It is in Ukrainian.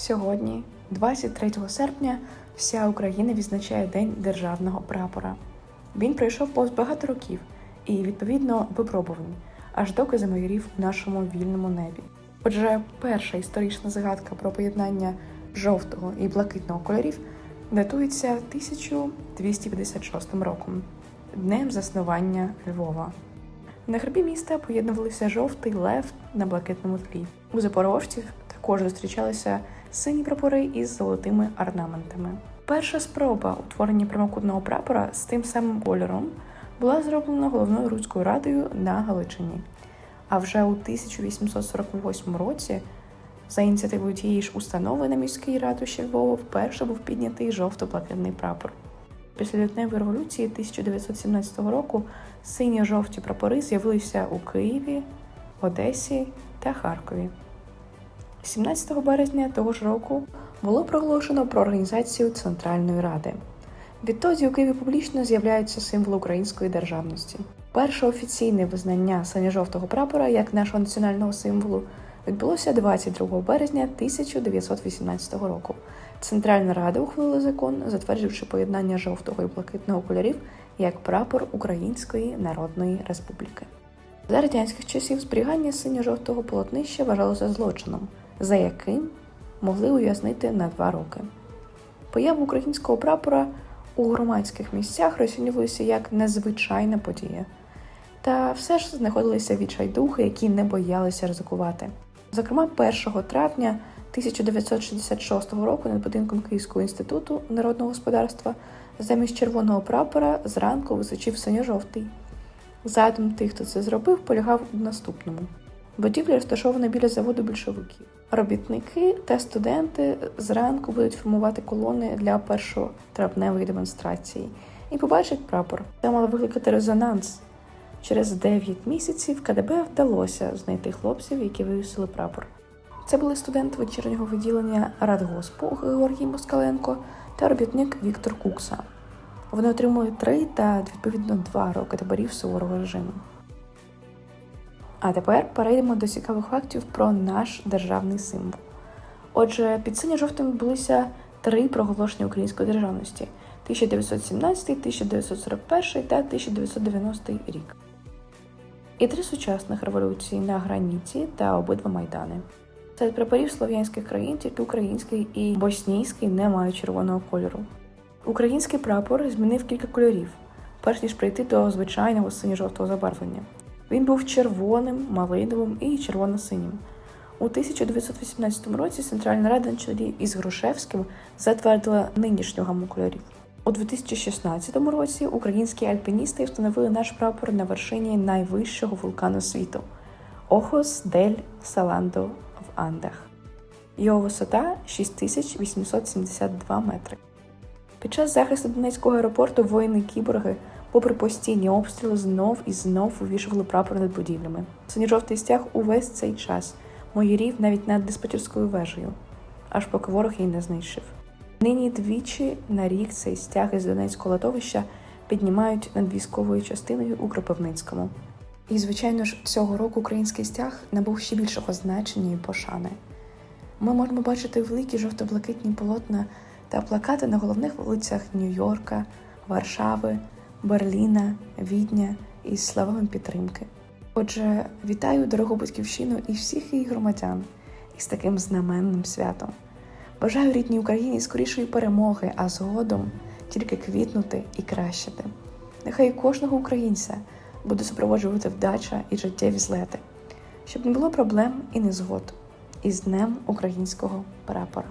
Сьогодні, 23 серпня, вся Україна відзначає День державного прапора. Він пройшов повз багато років і, відповідно, випробувань, аж доки замайорів в нашому вільному небі. Отже, перша історична загадка про поєднання жовтого і блакитного кольорів датується 1256 роком, днем заснування Львова. На гербі міста поєднувалися жовтий лев на блакитному тлі. У запорожців також зустрічалися сині прапори із золотими орнаментами. Перша спроба утворення прямокутного прапора з тим самим кольором була зроблена головною руською радою на Галичині. А вже у 1848 році, за ініціативою тієї ж установи на міській ратуші Львова, вперше був піднятий жовто-блакитний прапор. Після лютневої революції 1917 року синьо-жовті прапори з'явилися у Києві, Одесі та Харкові. 17 березня того ж року було проголошено про організацію Центральної Ради. Відтоді у Києві публічно з'являються символи української державності. Перше офіційне визнання синьо-жовтого прапора як нашого національного символу відбулося 22 березня 1918 року. Центральна Рада ухвалила закон, затверджуючи поєднання жовтого і блакитного кольорів як прапор Української Народної Республіки. За радянських часів зберігання синьо-жовтого полотнища вважалося злочином, за яким могли ув'язнити на два роки. Поява українського прапора у громадських місцях розцінювалася як незвичайна подія. Та все ж знаходилися відчайдухи, які не боялися ризикувати. Зокрема, 1 травня 1966 року над будинком Київського інституту народного господарства замість червоного прапора зранку височив синьо-жовтий. Задум тих, хто це зробив, полягав у наступному: будівля розташована біля заводу більшовиків. Робітники та студенти зранку будуть формувати колони для першотравневої демонстрації і побачать прапор. Це мало викликати резонанс. Через 9 місяців КДБ вдалося знайти хлопців, які вивісили прапор. Це були студент вечірнього відділення Радгоспу Георгій Москаленко та робітник Віктор Кукса. Вони отримали три та відповідно два роки таборів суворого режиму. А тепер перейдемо до цікавих фактів про наш державний символ. Отже, під синьо-жовтим відбулися три проголошення української державності: 1917, 1941 та 1990 рік. І три сучасних революції на граніті та обидва майдани. Серед прапорів слов'янських країн тільки український і боснійський не мають червоного кольору. Український прапор змінив кілька кольорів, перш ніж прийти до звичайного синьо-жовтого забарвлення. Він був червоним, малиновим і червоно-синім. У 1918 році Центральна Рада на чолі із Грушевським затвердила нинішню гаму кольорів. У 2016 році українські альпіністи встановили наш прапор на вершині найвищого вулкану світу Охос дель Саландо в Андах. Його висота 6872 метри. Під час захисту Донецького аеропорту воїни кіборги, попри постійні обстріли, знов і знов увішували прапор над будівлями. Синьо-жовтий стяг увесь цей час моїрів навіть над диспетчерською вежею, аж поки ворог її не знищив. Нині двічі на рік цей стяг із Донецького латовища піднімають над військовою частиною у Кропивницькому. І, звичайно ж, цього року український стяг набув ще більшого значення і пошани. Ми можемо бачити великі жовто-блакитні полотна та плакати на головних вулицях Нью-Йорка, Варшави, Берліна, Відня із словами підтримки. Отже, вітаю дорогу батьківщину і всіх її громадян із таким знаменним святом. Бажаю рідній Україні скорішої перемоги, а згодом тільки квітнути і кращити. Нехай кожного українця буде супроводжувати вдача і життєві злети, щоб не було проблем і незгод із Днем українського прапора.